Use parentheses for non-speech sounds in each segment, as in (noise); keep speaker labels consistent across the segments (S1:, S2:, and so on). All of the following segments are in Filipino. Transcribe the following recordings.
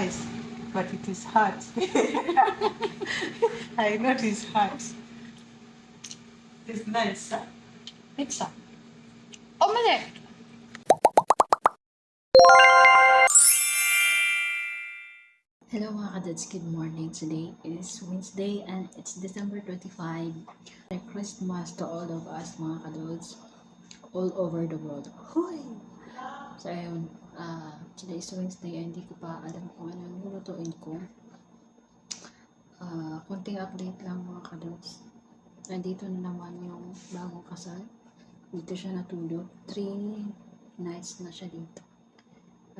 S1: nice, but it is hot. (laughs) I know it is hot. It's nice. Huh?
S2: Pizza. Omelette.
S3: Hello mga kadads, good morning. Today is Wednesday and it's December 25. Merry Christmas to all of us mga kadads all over the world. Hoy! So ayun, uh, today is Wednesday hindi ko pa alam kung ano yung lulutuin ko. Uh, konting update lang mga kadads. Nandito na naman yung bagong kasal. Dito siya natulog. Three nights na siya dito.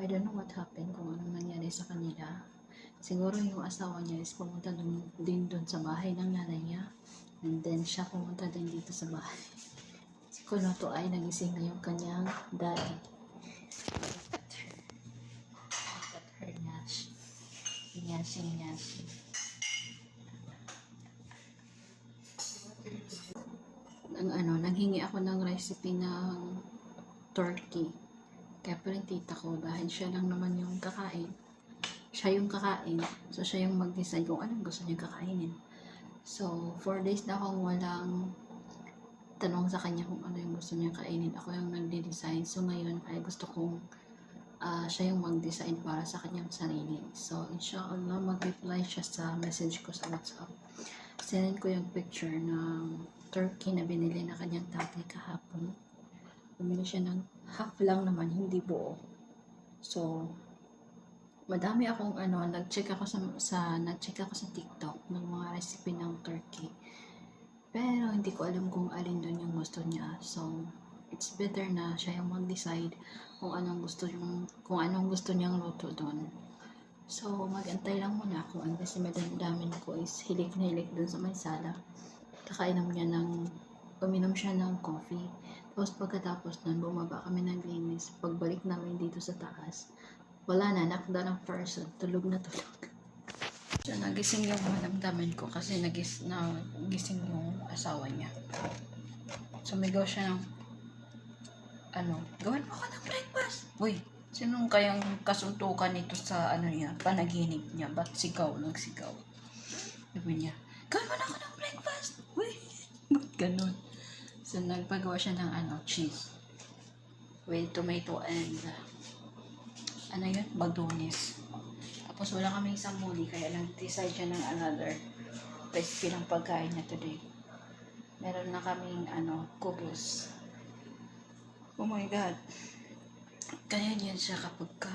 S3: I don't know what happened, kung ano nangyari sa kanila. Siguro yung asawa niya is pumunta dun, din doon sa bahay ng nanay niya. And then siya pumunta din dito sa bahay. (laughs) Si Kunoto ay nagising na yung kanyang daddy. Nyashi, nyashi. Nang ano, nanghingi ako ng recipe ng turkey. Kaya pa rin tita ko, dahil siya lang naman yung kakain siya yung kakain. So, siya yung mag-decide kung anong gusto niya kakainin. So, four days na akong walang tanong sa kanya kung ano yung gusto niya kainin. Ako yung nagde-design. So, ngayon ay gusto kong ah, siya yung mag-design para sa kanyang sarili. So, inshallah, mag-reply siya sa message ko sa WhatsApp. Sinend ko yung picture ng turkey na binili na kanyang tatay kahapon. Bumili siya ng half lang naman, hindi buo. So, madami akong ano, nag-check ako sa, sa nag-check ako sa TikTok ng mga recipe ng turkey. Pero hindi ko alam kung alin doon yung gusto niya. So, it's better na siya yung mag-decide kung anong gusto yung kung anong gusto niyang luto doon. So, magantay lang muna ako. Kasi madamdamin ko is hilik na hilik doon sa may sala. Kakainom niya ng uminom siya ng coffee. Tapos pagkatapos nun, bumaba kami ng linis. Pagbalik namin dito sa taas, wala na, nakda ng person, tulog na tulog. (laughs) So, nagising yung malamdaman ko kasi nagis, nagising yung asawa niya. Sumigaw siya ng, ano, gawin mo ako ng breakfast. Uy, sinong kayang kasuntukan nito sa, ano niya, panaginip niya? Ba't sigaw, nagsigaw? Sabi niya, gawin mo na ako ng breakfast. Uy, ba't ganun? So, nagpagawa siya ng, ano, cheese. With tomato and, uh, ano yun, bagones. Tapos wala kaming isang muli, kaya nag-decide siya ng another recipe ng pagkain niya today. Meron na kaming, ano, kubos. Oh my God. Kaya yan siya kapag ka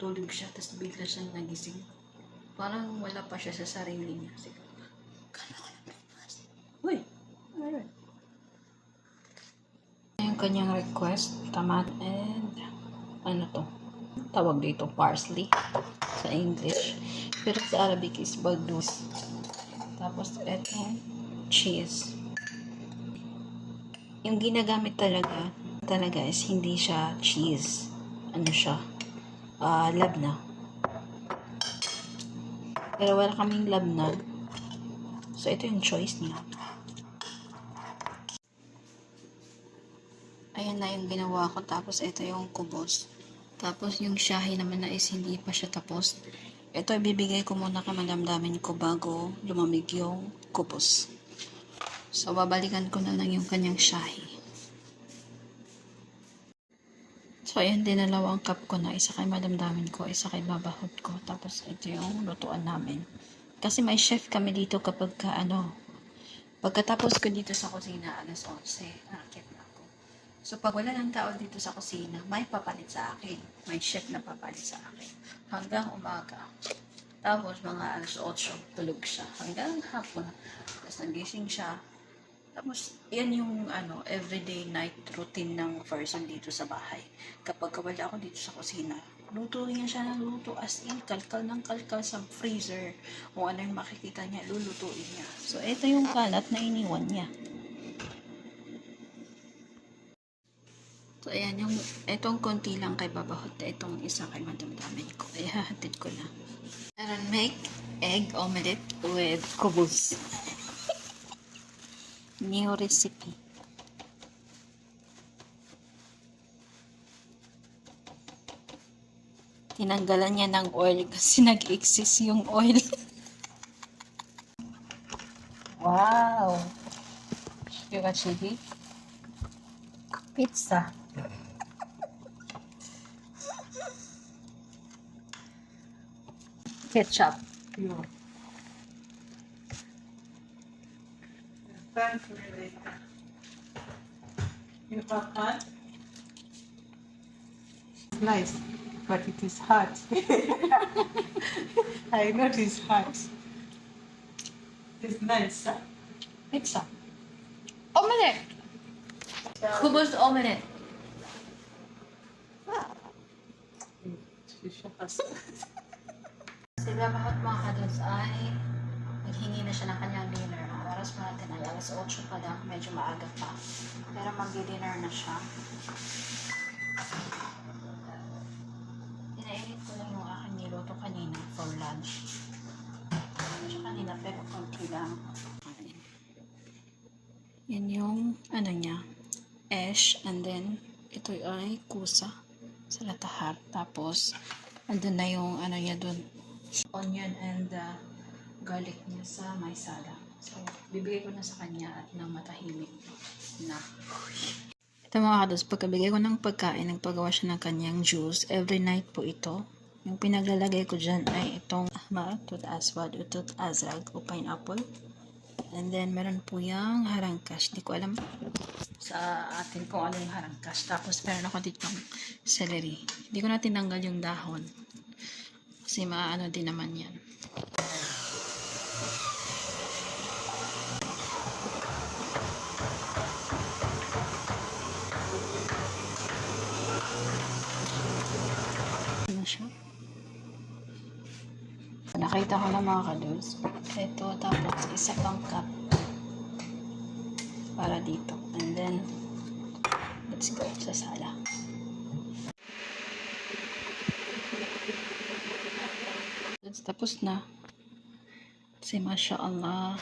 S3: tulog siya, tapos bigla siyang nagising. Parang wala pa siya sa sarili niya. Sige, kala ko na breakfast. Uy, alright. Yung kanyang request, tamat and ano to, tawag dito parsley sa English. Pero sa Arabic is bagdus. Tapos eto, cheese. Yung ginagamit talaga, talaga is hindi siya cheese. Ano siya? Ah, labna. Pero wala kaming labna. So, ito yung choice niya. Ayan na yung ginawa ko. Tapos, ito yung kubos. Tapos, yung shahi naman na is hindi pa siya tapos. Ito, ibibigay ko muna kay madamdamin ko bago lumamig yung kubos. So, babalikan ko na lang yung kanyang shahi. So, ayan, dinalawang cup ko na. Isa kay madamdamin ko, isa kay babahot ko. Tapos, ito yung lutuan namin. Kasi may chef kami dito kapag ka, ano, pagkatapos ko dito sa kusina, alas 11, nakakit na ako. So, pag wala ng tao dito sa kusina, may papalit sa akin. May chef na papalit sa akin. Hanggang umaga. Tapos, mga alas 8, tulog siya. Hanggang hapon. Tapos, nagising siya. Tapos, yan yung ano, everyday night routine ng person dito sa bahay. Kapag wala ako dito sa kusina, lutuin niya siya ng luto as in, kalkal ng kalkal sa freezer. Kung ano yung makikita niya, lulutuin niya. So, ito yung kalat na iniwan niya. So, ayan, yung, itong konti lang kay Babahot, itong isa kay madamdamin ko. Ay, hahatid ko na. Meron make egg omelette with kubus. New recipe. Tinanggalan niya ng oil kasi (laughs) nag-exist yung oil. wow! Got chili? Pizza. Ketchup.
S1: You. Thank you, later. You have hot? Nice, but it is hot. (laughs) I know it is hot. It's nice, sir.
S2: Pizza. Omelette.
S3: Who was the omelette? (laughs)
S1: You should have
S3: Si Babahot mga kadods ay naghingi na siya ng alas 8 pa lang, medyo maaga pa. Pero magdi-dinner na siya. Pinainit ko lang yung aking niluto kanina for lunch. Medyo kanina pero konti lang. Yan yung ano niya, ash and then ito ay kusa sa latahar. Tapos andun na yung ano niya dun, onion and uh, garlic niya sa may sala. So, bibigay ko na sa kanya at nang matahimik na. Ito mga kados, pagkabigay ko ng pagkain, nagpagawa siya ng kanyang juice. Every night po ito. Yung pinaglalagay ko dyan ay itong ahmar, tut aswad, utut azrag o pineapple. And then, meron po yung harangkash. Di ko alam sa atin kung ano yung harangkash. Tapos, meron ako dito celery. Hindi ko na tinanggal yung dahon. Kasi maano din naman yan. Ano siya? Nakita ko na mga kados. Ito, tapos isa pang cup. Para dito. And then, let's go sa sala. Tapos na. Kasi masya Allah,